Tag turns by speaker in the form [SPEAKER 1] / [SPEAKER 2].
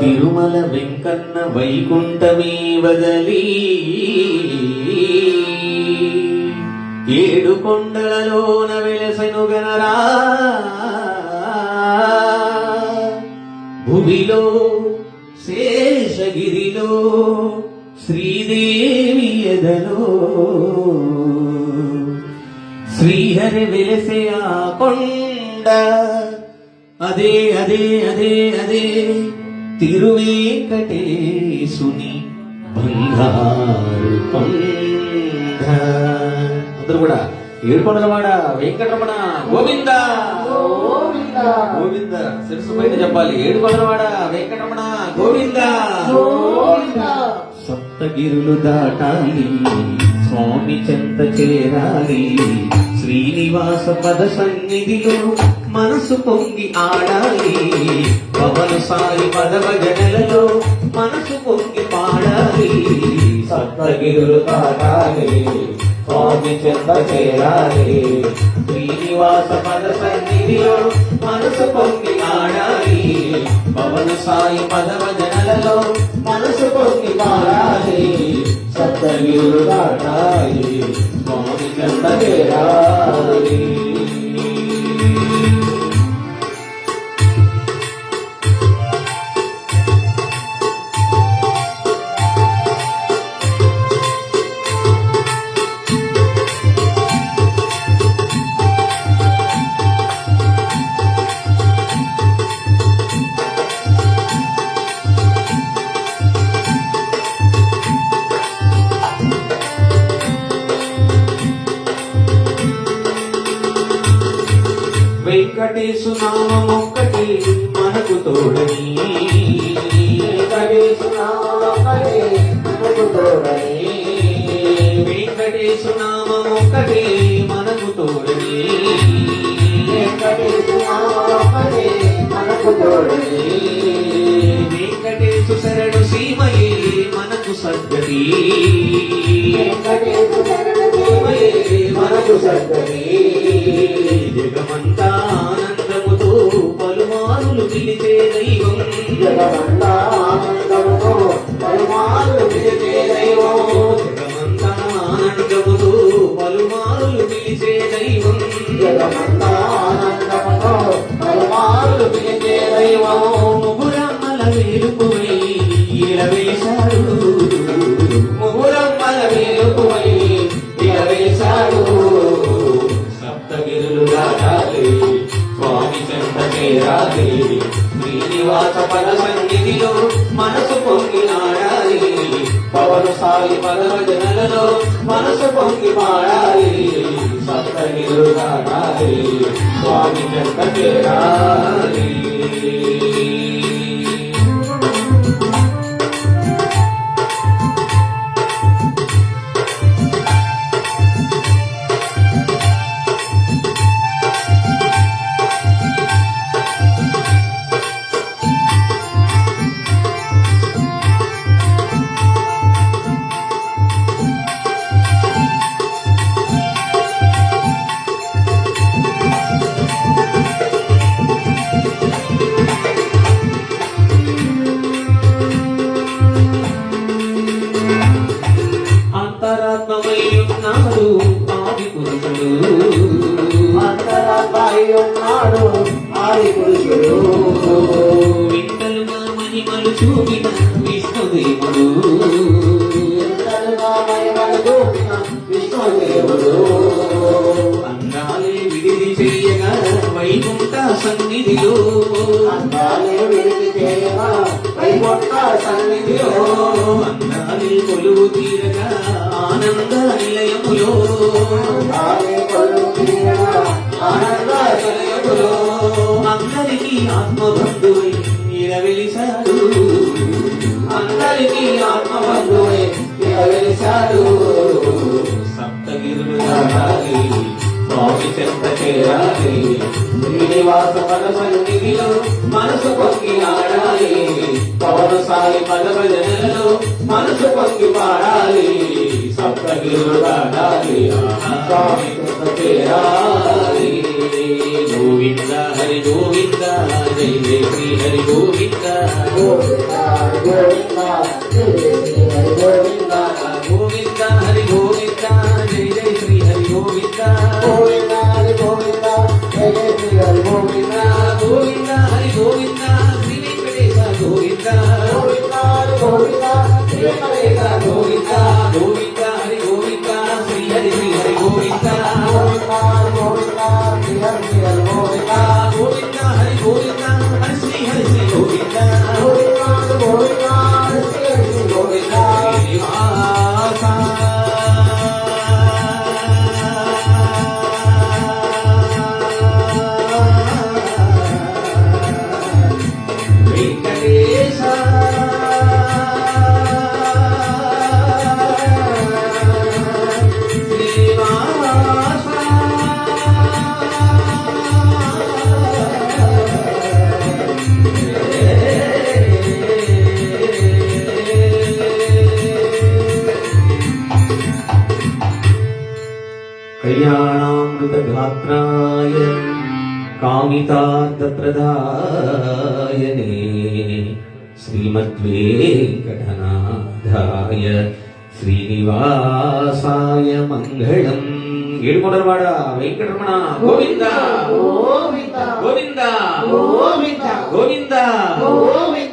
[SPEAKER 1] తిరుమల వెంకన్న వైకుంఠమే వదలి ఏడు కొండలలోన వెలసెను గనరా. భువిలో శేషగిరిలో శ్రీదేవి ఎదలో. శ్రీహరి వెలసే ఆ కొండ. అదే అదే అదే అదే. తిరువేంకటేశుని బంగారు అందరూ కూడా ఏడుకొండలవాడ వెంకటరమణ గోవింద.
[SPEAKER 2] గోవింద.
[SPEAKER 1] గోవింద శిరసు పైన చెప్పాలి. ఏడుకొండలవాడ వెంకటరమణ గోవింద. సప్తగిరులు దాటాలి స్వామి చెంత చేరాలి. శ్రీనివాస పద సన్నిధిలో మనసు పొంగి ఆడాలి. పవన సాయి పదవ జనలలో మనసు పొంగి పాడాలి. సప్తగిరులు దాటాలి స్వామి చెంత చేరాలి. శ్రీనివాస పద సన్నిధిలో మనసు పొంగి ఆడాలి. పవన సాయి పదవ జనలలో మనసు పొంగి పాడాలి. సప్తగిరులు దాటాలి స్వామి చెంత వెంకటేశు ఒక్కటి మనకు తోడని
[SPEAKER 2] వెంకటేశు
[SPEAKER 1] ఒక్కటి మనకు తోడని
[SPEAKER 2] వెంకటేశు
[SPEAKER 1] శరణు సీమయే మనకు సద్గతి
[SPEAKER 2] మనకు సద్గతి. ముగ్గురమ్మల వేలుపువై
[SPEAKER 1] సప్తగిరులు దాటాలి స్వామి చెంత చేరాలి. శ్రీనివాస పద సన్నిధిలో మనసు పొంగి ఆడాలి పవన సాయి పదవ మనసు పొంగి పాడాలి. సప్తగిరులు దాటాలి స్వామి చెంత చేరాలి. ఉన్నాడు ఆది పురుషుడు.
[SPEAKER 2] అంతరాత్మై ఉన్నాడు ఆది పురుషుడు.
[SPEAKER 1] వింతలుగా మహిమలు చూపిన విష్ణుదేవుడు వైకుంఠ సన్నిధిలో
[SPEAKER 2] అందాలే
[SPEAKER 1] కొలువు తీరగా ఆనంద నిలయములో.
[SPEAKER 2] ఆనంద నిలయములో.
[SPEAKER 1] అందరికీ ఆత్మబంధువై నిలవెలిశాడు
[SPEAKER 2] అందరికీ ఆత్మబంధువై
[SPEAKER 1] సప్తగిరులు దాటాలి స్వామి చెంత చేరాలి
[SPEAKER 2] శ్రీనివాస సన్నిధిలో
[SPEAKER 1] మనసు పొంగి ఆడాలి. అవరసాలి పదవ జనలు మనసు పంగి పాడాలి సప్తగిరులు పాడాలి గోవింద హరి గోవింద జై జై హరి గోవింద.
[SPEAKER 2] గోవింద గోవింద హరి గోవింద.
[SPEAKER 1] గోవిందా గోవిందా कल्याणामृतगात्राय कामितार्थप्रदायने श्रीमद्वेकटनाधाय श्रीनिवासाय मङ्गलम् ఏడుకొండలవాడ వెంకటరమణ
[SPEAKER 2] గోవింద
[SPEAKER 1] గోవింద
[SPEAKER 2] గోవింద
[SPEAKER 1] గోవింద
[SPEAKER 2] గోవింద